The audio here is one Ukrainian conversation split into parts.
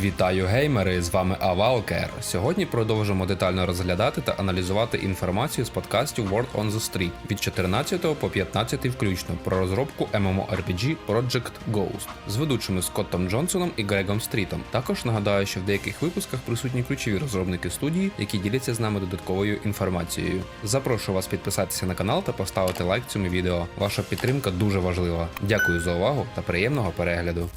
Вітаю геймери! З вами Авалкер. Сьогодні продовжимо детально розглядати та аналізувати інформацію з подкастів World on the Street від 14 по 15 включно про розробку MMORPG Project Ghost з ведучими Скоттом Джонсоном і Грегом Стрітом. Також нагадаю, що в деяких випусках присутні ключові розробники студії, які діляться з нами додатковою інформацією. Запрошую вас підписатися на канал та поставити лайк цьому відео. Ваша підтримка дуже важлива. Дякую за увагу та приємного перегляду.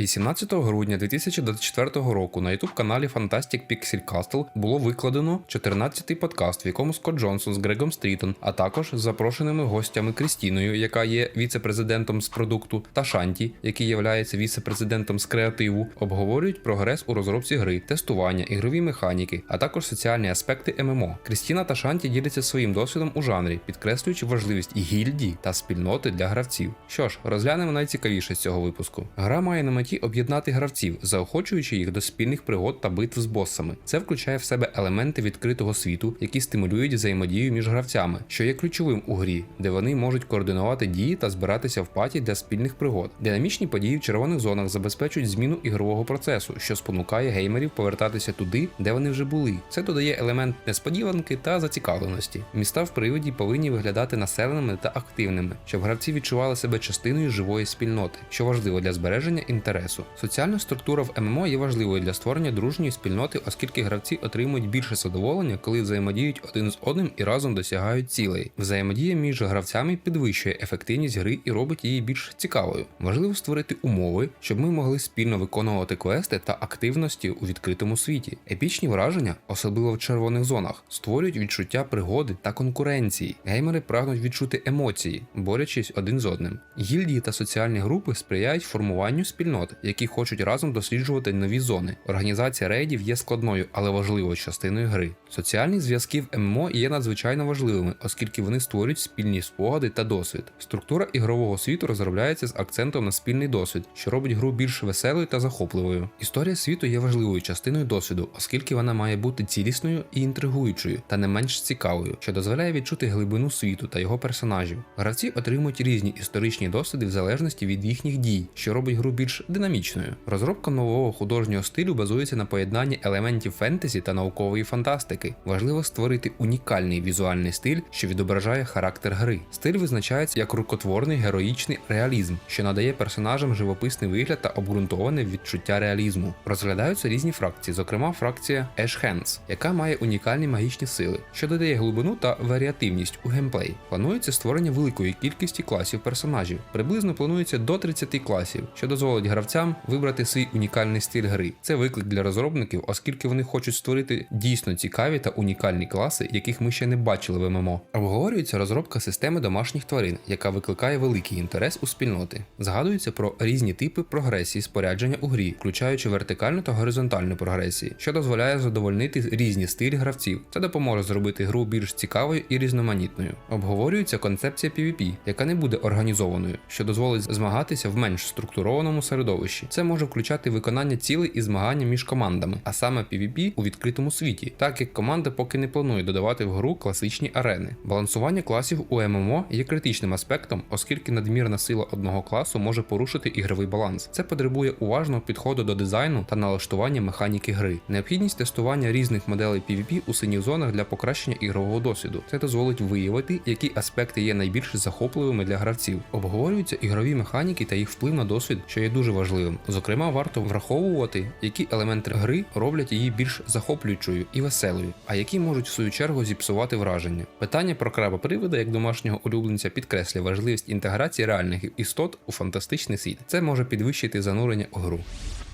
18 грудня 2024 року на youtube каналі Fantastic Pixel Castle було викладено 14-й подкаст, в якому Скотт Джонсон з Грегом Стрітон, а також з запрошеними гостями Крістіною, яка є віце-президентом з продукту, та Шанті, який є віце-президентом з креативу, обговорюють прогрес у розробці гри, тестування, ігрові механіки, а також соціальні аспекти ММО. Крістіна та Шанті діляться своїм досвідом у жанрі, підкреслюючи важливість гільдії та спільноти для гравців. Що ж, розглянемо найцікавіше з цього випуску. Гра має на меті об'єднати гравців, заохочуючи їх до спільних пригод та битв з босами. Це включає в себе елементи відкритого світу, які стимулюють взаємодію між гравцями, що є ключовим у грі, де вони можуть координувати дії та збиратися в паті для спільних пригод. Динамічні події в червоних зонах забезпечують зміну ігрового процесу, що спонукає геймерів повертатися туди, де вони вже були. Це додає елемент несподіванки та зацікавленості. Міста в приводі повинні виглядати населеними та активними, щоб гравці відчували себе частиною живої спільноти, що важливо для збереження інтересу. Соціальна структура в ММО є важливою для створення дружньої спільноти, оскільки гравці отримують більше задоволення, коли взаємодіють один з одним і разом досягають цілей. Взаємодія між гравцями підвищує ефективність гри і робить її більш цікавою. Важливо створити умови, щоб ми могли спільно виконувати квести та активності у відкритому світі. Епічні враження, особливо в червоних зонах, створюють відчуття пригоди та конкуренції. Геймери прагнуть відчути емоції, борючись один з одним. Гільдії та соціальні групи сприяють формуванню спільнот, які хочуть разом досліджувати нові зони. Організація рейдів є складною, але важливою частиною гри. Соціальні зв'язки в ММО є надзвичайно важливими, оскільки вони створюють спільні спогади та досвід. Структура ігрового світу розробляється з акцентом на спільний досвід, що робить гру більш веселою та захопливою. Історія світу є важливою частиною досвіду, оскільки вона має бути цілісною і інтригуючою, та не менш цікавою, що дозволяє відчути глибину світу та його персонажів. Гравці отримують різні історичні досвіди в залежності від їхніх дій, що робить гру більш динамічною. Розробка нового художнього стилю базується на поєднанні елементів фентезі та наукової фантастики. Важливо створити унікальний візуальний стиль, що відображає характер гри. Стиль визначається як рукотворний героїчний реалізм, що надає персонажам живописний вигляд та обґрунтоване відчуття реалізму. Розглядаються різні фракції, зокрема фракція Ash Hands, яка має унікальні магічні сили, що додає глибину та варіативність у геймплей. Планується створення великої кількості класів персонажів. Приблизно планується до 30 класів, що дозволить гравцям вибрати свій унікальний стиль гри. Це виклик для розробників, оскільки вони хочуть створити дійсно цікаві та унікальні класи, яких ми ще не бачили в ММО. Обговорюється розробка системи домашніх тварин, яка викликає великий інтерес у спільноти. Згадується про різні типи прогресії спорядження у грі, включаючи вертикальну та горизонтальну прогресії, що дозволяє задовольнити різні стилі гравців. Це допоможе зробити гру більш цікавою і різноманітною. Обговорюється концепція PvP, яка не буде організованою, що дозволить змагатися в менш структурованому середовищі. Це може включати виконання цілей і змагання між командами, а саме PvP у відкритому світі, так як команда поки не планує додавати в гру класичні арени. Балансування класів у ММО є критичним аспектом, оскільки надмірна сила одного класу може порушити ігровий баланс. Це потребує уважного підходу до дизайну та налаштування механіки гри. Необхідність тестування різних моделей PvP у синіх зонах для покращення ігрового досвіду. Це дозволить виявити, які аспекти є найбільш захопливими для гравців. Обговорюються ігрові механіки та їх вплив на досвід, що є дуже важливим. Зокрема, варто враховувати, які елементи гри роблять її більш захоплюючою і веселою, а які можуть в свою чергу зіпсувати враження. Питання про краба привида як домашнього улюбленця підкреслює важливість інтеграції реальних істот у фантастичний світ. Це може підвищити занурення у гру.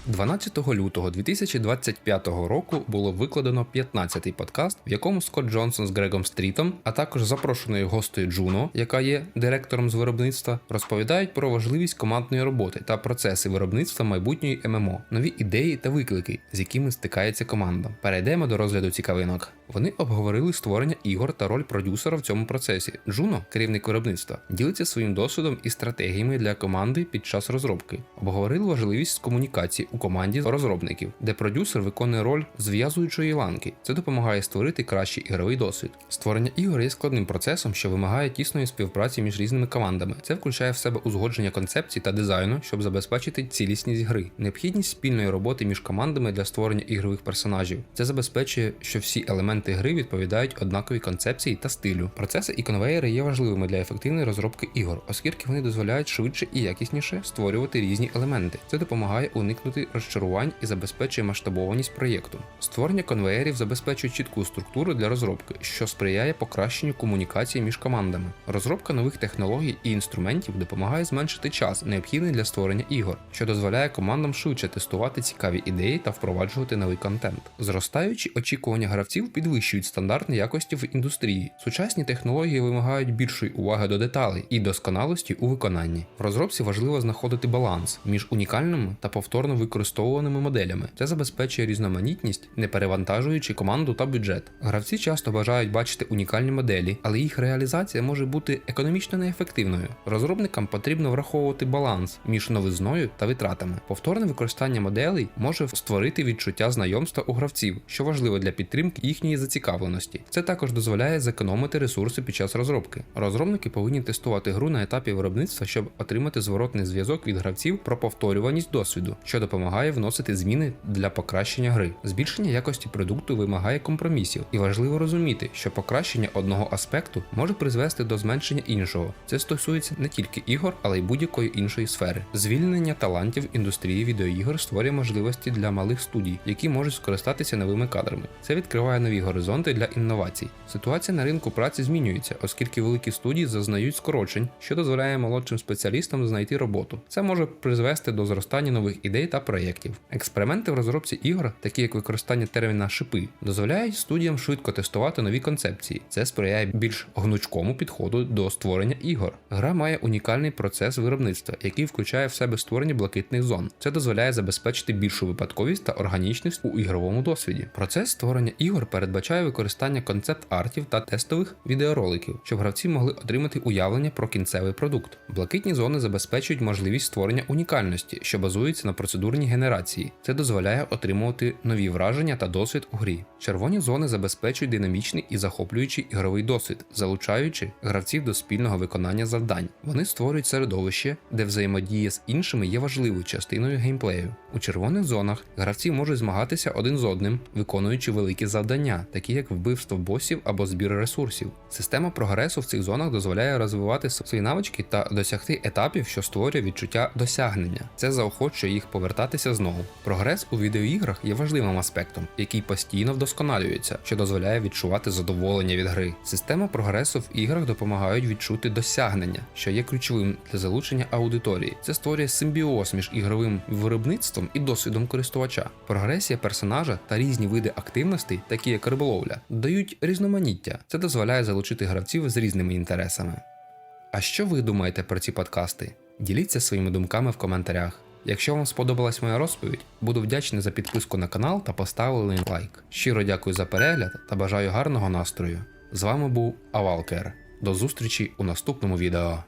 12 лютого 2025 року було викладено 15-й подкаст, в якому Скотт Джонсон з Грегом Стрітом, а також запрошеною гостею Джуно, яка є директором з виробництва, розповідають про важливість командної роботи та процеси виробництва майбутньої ММО, нові ідеї та виклики, з якими стикається команда. Перейдемо до розгляду цікавинок. Вони обговорили створення ігор та роль продюсера в цьому процесі. Джуно, керівник виробництва, ділиться своїм досвідом і стратегіями для команди під час розробки. Обговорили важливість комунікації у команді розробників, де продюсер виконує роль зв'язуючої ланки. Це допомагає створити кращий ігровий досвід. Створення ігор є складним процесом, що вимагає тісної співпраці між різними командами. Це включає в себе узгодження концепцій та дизайну, щоб забезпечити цілісність гри, необхідність спільної роботи між командами для створення ігрових персонажів. Це забезпечує, що всі елементи гри відповідають однаковій концепції та стилю. Процеси і конвейери є важливими для ефективної розробки ігор, оскільки вони дозволяють швидше і якісніше створювати різні елементи. Це допомагає уникнути розчарувань і забезпечує масштабованість проєкту. Створення конвеєрів забезпечує чітку структуру для розробки, що сприяє покращенню комунікації між командами. Розробка нових технологій і інструментів допомагає зменшити час, необхідний для створення ігор, що дозволяє командам швидше тестувати цікаві ідеї та впроваджувати новий контент. Зростаючі очікування гравців підвищують стандарти якості в індустрії. Сучасні технології вимагають більшої уваги до деталей і досконалості у виконанні. В розробці важливо знаходити баланс між унікальними та повторно використовуваними моделями. Це забезпечує різноманітність, не перевантажуючи команду та бюджет. Гравці часто бажають бачити унікальні моделі, але їх реалізація може бути економічно неефективною. Розробникам потрібно враховувати баланс між новизною та витратами. Повторне використання моделей може створити відчуття знайомства у гравців, що важливо для підтримки їхньої зацікавленості. Це також дозволяє зекономити ресурси під час розробки. Розробники повинні тестувати гру на етапі виробництва, щоб отримати зворотний зв'язок від гравців про повторюваність досвіду, що допомагає вносити зміни для покращення гри. Збільшення якості продукту вимагає компромісів, і важливо розуміти, що покращення одного аспекту може призвести до зменшення іншого. Це стосується не тільки ігор, але й будь-якої іншої сфери. Звільнення талантів індустрії відеоігор створює можливості для малих студій, які можуть скористатися новими кадрами. Це відкриває нові горизонти для інновацій. Ситуація на ринку праці змінюється, оскільки великі студії зазнають скорочень, що дозволяє молодшим спеціалістам знайти роботу. Це може призвести до зростання нових ідей та проєктів. Експерименти в розробці ігор, такі як використання терміна шипи, дозволяють студіям швидко тестувати нові концепції. Це сприяє більш гнучкому підходу до створення ігор. Гра має унікальний процес виробництва, який включає в себе створення блакитних зон. Це дозволяє забезпечити більшу випадковість та органічність у ігровому досвіді. Процес створення ігор передбачає використання концепт-артів та тестових відеороликів, щоб гравці могли отримати уявлення про кінцевий продукт. Блакитні зони забезпечують можливість створення унікальності, що базується на процедурній генерації. Це дозволяє отримувати нові враження та досвід у грі. Червоні зони забезпечують динамічний і захоплюючий ігровий досвід, залучаючи гравців до спільного виконання завдань. Вони створюють середовище, де взаємодія з іншими є важливою частиною геймплею. У червоних зонах гравці можуть змагатися один з одним, виконуючи великі завдання, такі як вбивство босів або збір ресурсів. Система прогресу в цих зонах дозволяє розвивати свої навички та досягти етапів, що створює відчуття досягнення. Це заохочує їх повертатися знову. Прогрес у відеоіграх є важливим аспектом, який постійно вдосконалюється, що дозволяє відчувати задоволення від гри. Система прогресу в іграх допомагають відчути досягнення, що є ключовим для залучення аудиторії. Це створює симбіоз між ігровим виробництвом і досвідом користувача. Прогресія персонажа та різні види активностей, такі як риболовля, дають різноманіття. Це дозволяє залучити гравців з різними інтересами. А що ви думаєте про ці подкасти? Діліться своїми думками в коментарях. Якщо вам сподобалась моя розповідь, буду вдячний за підписку на канал та поставили лайк. Щиро дякую за перегляд та бажаю гарного настрою. З вами був Авалкер. До зустрічі у наступному відео.